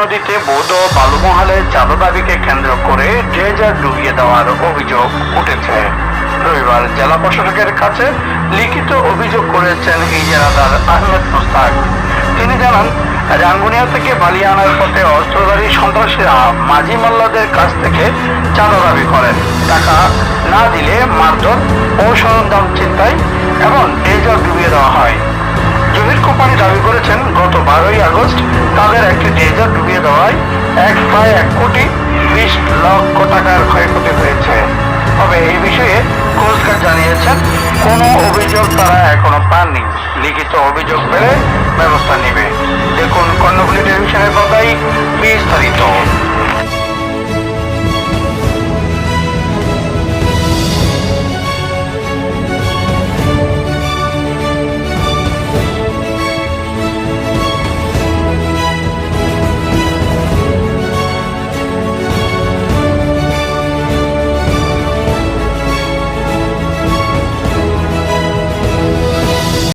নদীতে বৌদ্ধ বালুমহালের চাঁদা দাবিকে কেন্দ্র করে ড্রেজার ডুবিয়ে দেওয়ার অভিযোগ উঠেছে। রবিবার জেলা প্রশাসকের কাছে লিখিত অভিযোগ করেছেন ইজারাদার আহমেদ মুস্তাক। তিনি জানান, রাঙ্গুনিয়া থেকে বালিয়া আনার পথে অস্ত্রধারী সন্ত্রাসীরা মাঝি মাল্লাদের কাছ থেকে চাঁদা দাবি করেন। টাকা না দিলে মারধর ও সরঞ্জাম চিন্তায় এবং ড্রেজার ডুবিয়ে দেওয়া হয়। জমির কোম্পানি দাবি করেছেন, গত বারোই আগস্ট তাদের একটি ড্রেজার এক প্রায় এক কোটি, বিশ লক্ষ টাকার ক্ষয়ক্ষতি হয়েছে। তবে এই বিষয়ে কোস্টগার্ড জানিয়েছেন, কোনো অভিযোগ তারা এখনও পাননি। লিখিত অভিযোগ পেলে ব্যবস্থা নেবে। দেখুন কর্ণফুলি টেলিভিশনের কথাই বিস্তারিত।